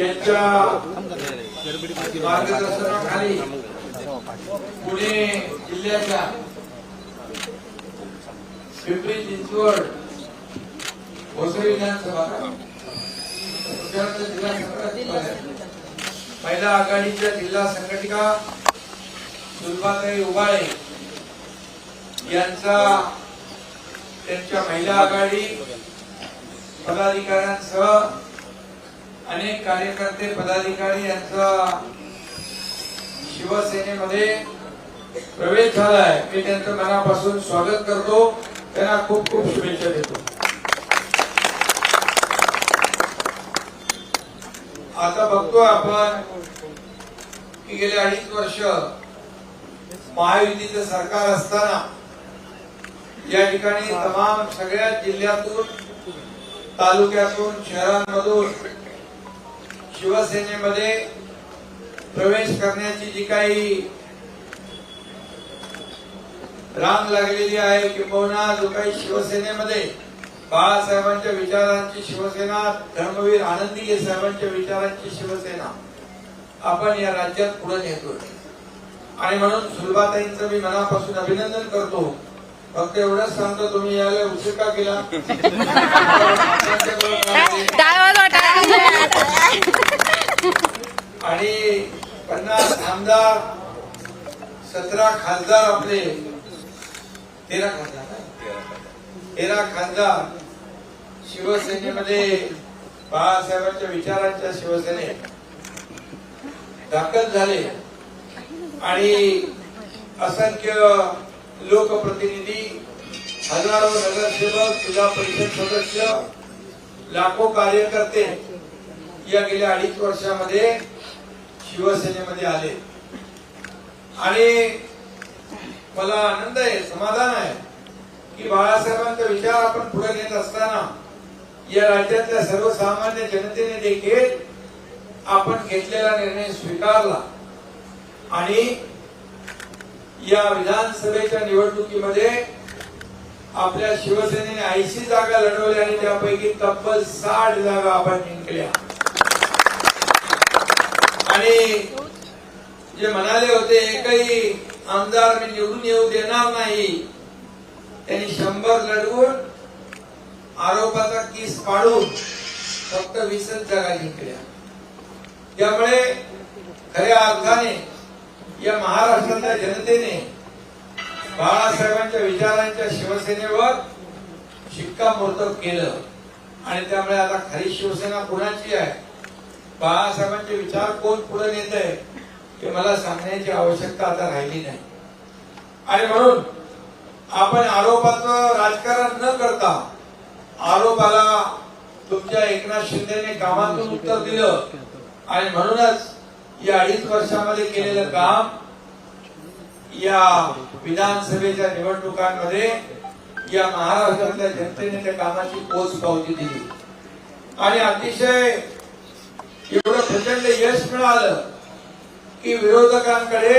यांच्या मार्गदर्शनाखाली पुणे जिल्ह्याच्या पिंपरी चिंचवड भोसरी विधानसभा जिल्हा संघटना महिला आघाडीच्या जिल्हा संघटिका सुलभाताई उबाळे यांचा त्यांच्या महिला आघाडी पदाधिकाऱ्यांसह अनेक कार्यकर्ते पदाधिकारी यांचा शिवसेनेमध्ये प्रवेश झालाय. मी त्यांचं मनापासून स्वागत करतो. त्यांना खूप खूप शुभेच्छा देतो. आता बघतो आपण की गेले अडीच वर्ष महायुतीचं सरकार असताना या ठिकाणी तमाम सगळ्या जिल्ह्यातून तालुक्यातून शहरांमधून शिवसेनेमध्ये प्रवेश करण्याची जी काही रांग लागलेली आहे किंबहुना जो काही शिवसेनेमध्ये बाळासाहेबांच्या विचारांची शिवसेना धर्मवीर आनंदी साहेबांच्या विचारांची शिवसेना आपण या राज्यात पुढे नेतोय. आणि म्हणून सुलभाताईंचं मी मनापासून अभिनंदन करतो. फक्त एवढंच सांगतो तुम्ही याला उशीर का केला? आणि पन्नास आमदार सतरा खासदार आपले. तेरा खासदार तेरा खासदार. शिवसेनेमध्ये बाळासाहेबांच्या विचारांच्या शिवसेनेत दाखल झाले. आणि असंख्य लोकप्रतिनिधी हजारो नगरसेवक जिल्हा परिषद सदस्य लाखो कार्यकर्ते या गेल्या अडीच वर्षामध्ये शिवसेनेमध्ये आले. आणि मला आनंद आहे समाधान आहे की बाळासाहेबांचा विचार आपण पुढे नेत असताना या राज्यातल्या सर्वसामान्य जनतेने देखील आपण घेतलेला निर्णय स्वीकारला. आणि या विधानसभेच्या निवडणुकीमध्ये आपल्या शिवसेनेने ऐंशी जागा लढवल्या आणि त्यापैकी तब्बल साठ जागा आपण जिंकल्या. आणि जे म्हणाले होते एकही आमदार मी निवडून येऊ देणार नाही. त्यांनी शंभर लढवून आरोपाचा किस पाडून फक्त विसर जागा जिंकल्या. त्यामुळे खऱ्या अर्थाने या महाराष्ट्रातल्या जनतेने बाळासाहेबांच्या विचारांच्या शिवसेनेवर शिक्कामोर्तब केलं. आणि त्यामुळे आता खरी शिवसेना कुणाची आहे? बाळासाहेबांचे विचार कोण पुढे नेत आहे हे मला सांगण्याची आवश्यकता आता राहिली नाही. आणि म्हणून आपण आरोपाचं राजकारण न करता आरोपाला तुमच्या एकनाथ शिंदेने कामातून उत्तर दिलं. आणि म्हणूनच या अडीच वर्षामध्ये केलेलं काम या विधानसभेच्या निवडणुकांमध्ये या महाराष्ट्रातल्या जनतेने त्या कामाची पोच पावती दिली. आणि अतिशय एवढं प्रचंड यश मिळालं की विरोधकांकडे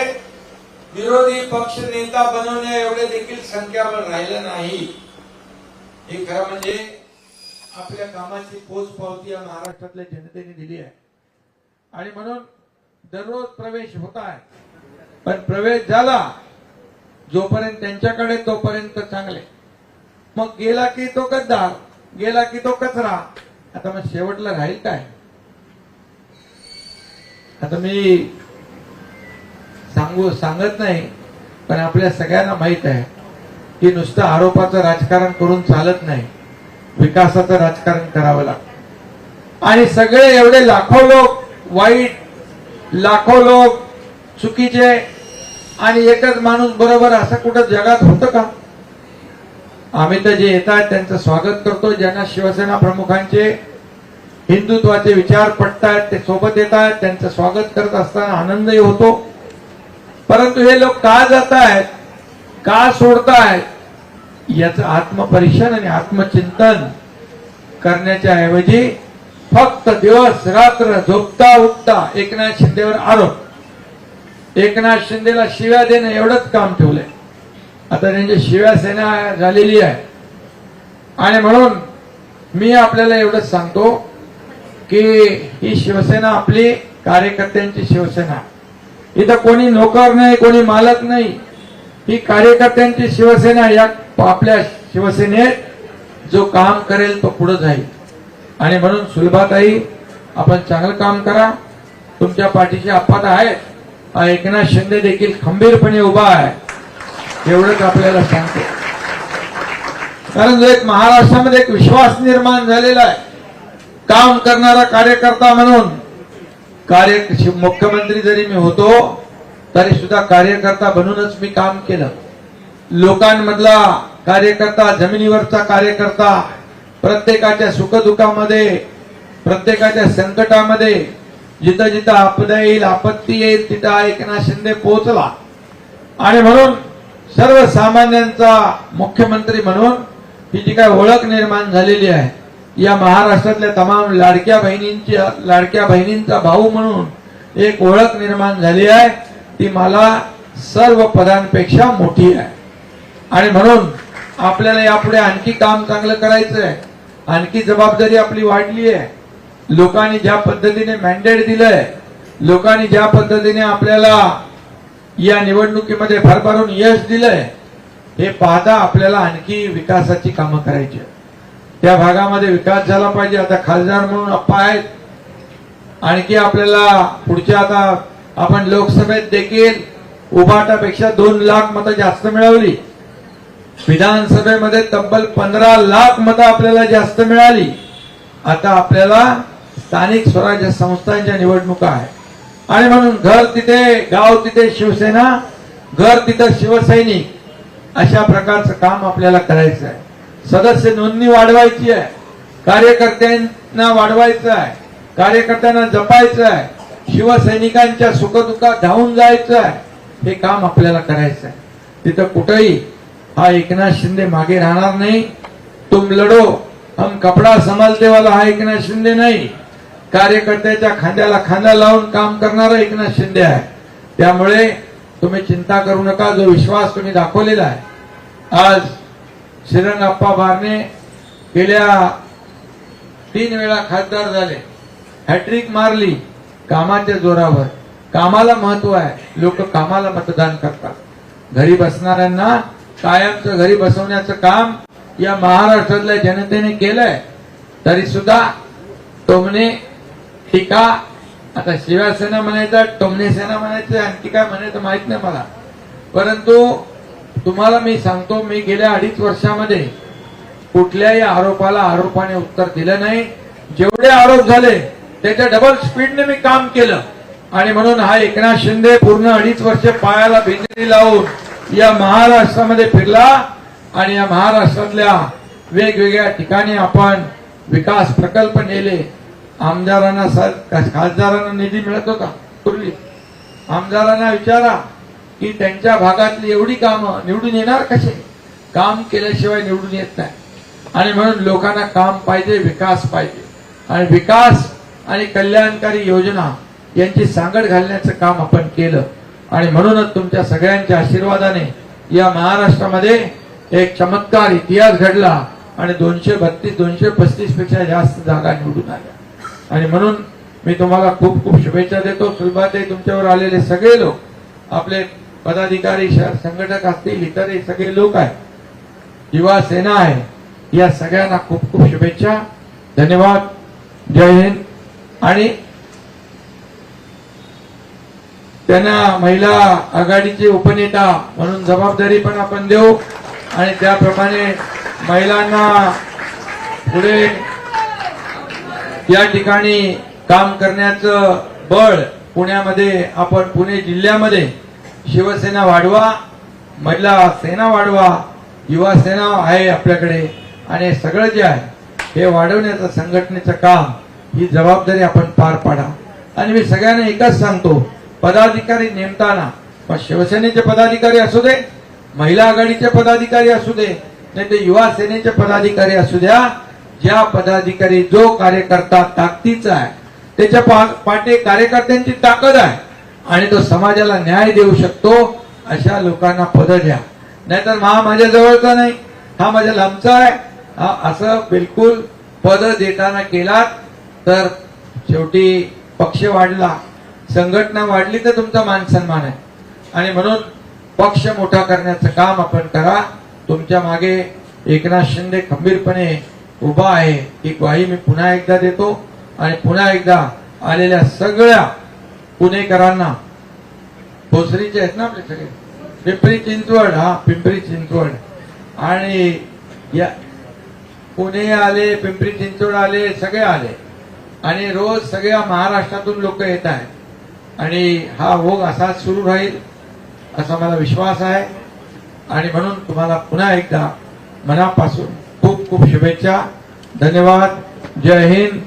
विरोधी पक्ष नेता बनवण्या एवढे देखील संख्याबळ राहिलं नाही. हे खरं म्हणजे आपल्या कामाची पोच पावती या महाराष्ट्रातल्या जनतेने दिली आहे. आणि म्हणून दररोज प्रवेश होत आहे. पण प्रवेश झाला जोपर्यंत त्यांच्याकडे तोपर्यंत चांगले. मग गेला की तो गद्दार गेला की तो कचरा. आता मग शेवटला राहील काय? आता मी सांगू सांगत नाही पण आपल्या सगळ्यांना माहीत आहे की नुसतं आरोपाचं राजकारण करून चालत नाही. विकासाचं राजकारण करावं लागतं. आणि सगळे एवढे लाखो लोक वाईट लाखो लोक चुकीचे आणि एकच माणूस बरोबर असं कुठं जगात होतं का? आम्ही तर जे येतात त्यांचं स्वागत करतो ज्यांना शिवसेना प्रमुखांचे हिंदुत्वाचे विचार पटतायत ते सोबत येत आहेत त्यांचं स्वागत करत असताना आनंदही होतो. परंतु हे लोक का जात आहेत का सोडतायत याचं आत्मपरीक्षण आणि आत्मचिंतन करण्याच्या ऐवजी फक्त दिवस रात्र झोपता उठता एकनाथ शिंदेवर आरोप. एकनाथ शिंदेला शिव्या देणं एवढंच काम ठेवलंय. आता त्यांची शिव्या सेना झालेली आहे. आणि म्हणून मी आपल्याला एवढंच सांगतो की ही शिवसेना आपली कार्यकर्त्यांची शिवसेना. इथं कोणी नोकर नाही कोणी मालक नाही. ही कार्यकर्त्यांची शिवसेना या आपल्या शिवसेनेत जो काम करेल तो पुढे जाईल. आणि म्हणून सुलभाताई आपण चांगलं काम करा. तुमच्या पाठीचे आपात आहेत. एकनाथ शिंदे देखील खंबीरपणे उभा आहे. एवढंच आपल्याला सांगतो. कारण जो एक महाराष्ट्रामध्ये एक विश्वास निर्माण झालेला आहे. काम करणारा कार्यकर्ता म्हणून कार्य मुख्यमंत्री जरी मी होतो तरी सुद्धा कार्यकर्ता बनूनच मी काम केलं. लोकांमधला कार्यकर्ता जमिनीवरचा कार्यकर्ता प्रत्येकाच्या सुखदुःखामध्ये प्रत्येकाच्या संकटामध्ये जिथं जिथं आपदा येईल आपत्ती येईल तिथं एकनाथ शिंदे पोहोचला. आणि म्हणून सर्वसामान्यांचा मुख्यमंत्री म्हणून ही जी काय ओळख निर्माण झालेली आहे या महाराष्ट्रातल्या तमाम लाडक्या बहिणींची लाडक्या बहिणींचा भाऊ म्हणून एक ओळख निर्माण झाली आहे. ती मला सर्व पदांपेक्षा मोठी आहे. आणि म्हणून आपल्याला यापुढे आणखी काम चांगलं करायचं आहे आणखी जबाबदारी आपली वाढली आहे. लोकांनी ज्या पद्धतीने मॅन्डेट दिलंय लोकांनी ज्या पद्धतीने आपल्याला या निवडणुकीमध्ये भरभरून यश दिलंय हे पाहता आपल्याला आणखी विकासाची कामं करायची या त्या भागामध्ये विकास झाला पाहिजे. आता खासदार म्हणून अप्पा आहेत. आणखी आपल्याला पुढच्या आता आपण लोकसभेत देखील उभाटापेक्षा दोन लाख मतं जास्त मिळवली विधानसभेमध्ये तब्बल पंधरा लाख मतं आपल्याला जास्त मिळाली. आता आपल्याला स्थानिक स्वराज्य संस्थांच्या निवडणुका आहे आणि म्हणून घर तिथे गाव तिथे शिवसेना घर तिथं शिवसैनिक अशा प्रकारचं काम आपल्याला करायचं आहे. सदस्य नोंदणी वाढवायची आहे. कार्यकर्त्यांना वाढवायचं आहे. कार्यकर्त्यांना जपायचं आहे. शिवसैनिकांच्या सुखदुखात धावून जायचं आहे. हे काम आपल्याला करायचं आहे. तिथं कुठंही हा एकनाथ शिंदे मागे राहणार नाही. तुम लढो हम कपडा संभालते वाला हा एकनाथ शिंदे नाही. कार्यकर्त्याच्या खांद्याला खांदा लावून काम करणारा एकनाथ शिंदे आहे. त्यामुळे तुम्ही चिंता करू नका. जो विश्वास तुम्ही दाखवलेला आहे. आज श्रीरंगाप्पा बारणे गेल्या तीन वेळा खासदार झाले. हॅट्रिक मारली कामाच्या जोरावर. कामाला महत्त्व आहे. लोक कामाला मतदान करतात. घरी बसणाऱ्यांना कायमचं घरी बसवण्याचं काम या महाराष्ट्रातल्या जनतेने केलंय. तरी सुद्धा टोमणे टीका आता शिवसेना म्हणायचं टोमणे सेना म्हणायचं आणखी काय म्हणायचं माहीत नाही मला. परंतु तुम्हाला मी सांगतो मी गेल्या अडीच वर्षामध्ये कुठल्याही आरोपाला आरोपाने उत्तर दिलं नाही. जेवढे आरोप झाले त्याच्या डबल स्पीडने मी काम केलं. आणि म्हणून हा एकनाथ शिंदे पूर्ण अडीच वर्ष पायाला भिंगरी लावून या महाराष्ट्रामध्ये फिरला. आणि या महाराष्ट्रातल्या वेगवेगळ्या ठिकाणी आपण विकास प्रकल्प नेले. आमदारांना खासदारांना निधी मिळत होता. पूर्वी आमदारांना विचारा. की त्यांच्या भागातली एवढी कामं निवडून येणार कसे? काम केल्याशिवाय निवडून येत नाही. आणि म्हणून लोकांना काम पाहिजे विकास पाहिजे. आणि विकास आणि कल्याणकारी योजना यांची सांगड घालण्याचं काम आपण केलं. आणि म्हणूनच तुमच्या सगळ्यांच्या आशीर्वादाने या महाराष्ट्रामध्ये एक चमत्कार इतिहास घडला आणि दोनशे बत्तीस दोनशे पस्तीसपेक्षा जास्त जागा निवडून आल्या. आणि म्हणून मी तुम्हाला खूप खूप शुभेच्छा देतो. सुलभाते तुमच्यावर आलेले सगळे लोक आपले पदाधिकारी शहर संघटक असतील इतरही सगळे लोक आहेत. युवा सेना आहे. या सगळ्यांना खूप खूप शुभेच्छा. धन्यवाद. जय हिंद. आणि त्यांना महिला आघाडीचे उपनेता म्हणून जबाबदारी पण आपण देऊ. आणि त्याप्रमाणे महिलांना पुढे या ठिकाणी काम करण्याचं बळ पुण्यामध्ये आपण पुणे जिल्ह्यामध्ये शिवसेना वाढवा महिला सेना वाढवा युवा सेना आहे आपल्याकडे आणि हे सगळं जे आहे हे वाढवण्याचं संघटनेचं काम ही जबाबदारी आपण पार पाडा. आणि मी सगळ्यांना एकच सांगतो पदाधिकारी नेमताना मग शिवसेनेचे पदाधिकारी असू दे महिला आघाडीचे पदाधिकारी असू दे नाही ते युवा सेनेचे पदाधिकारी असू द्या ज्या पदाधिकारी जो कार्यकर्ता ताकदीचा आहे त्याच्या पाठी कार्यकर्त्यांची ताकद आहे आणि तो समाजाला न्याय देऊ शकतो अशा लोकांना पद द्या. नाहीतर हा माझ्या जवळचा नाही हा माझ्या लांबचा आहे. हा असं बिलकुल पद देताना केलात तर शेवटी पक्ष वाढला. संघटना वाढली तर तुमचा मानसन्मान आहे. आणि म्हणून पक्ष मोठा करण्याचं काम आपण करा. तुमच्या मागे एकनाथ शिंदे खंबीरपणे उभा आहे. ही ग्वाही मी पुन्हा एकदा देतो. आणि पुन्हा एकदा आलेल्या सगळ्या पुणेकरांना. भोसरीचे आहेत ना आपले सगळे? पिंपरी चिंचवड हा पिंपरी चिंचवड. आणि या पुणे आले पिंपरी चिंचवड आले सगळे आले. आणि रोज सगळ्या महाराष्ट्रातून लोक येत आहेत. आणि हा ओघ असाच सुरू राहील असा मला विश्वास आहे. आणि म्हणून तुम्हाला पुन्हा एकदा मनापासून खूप खूप शुभेच्छा. धन्यवाद. जय हिंद.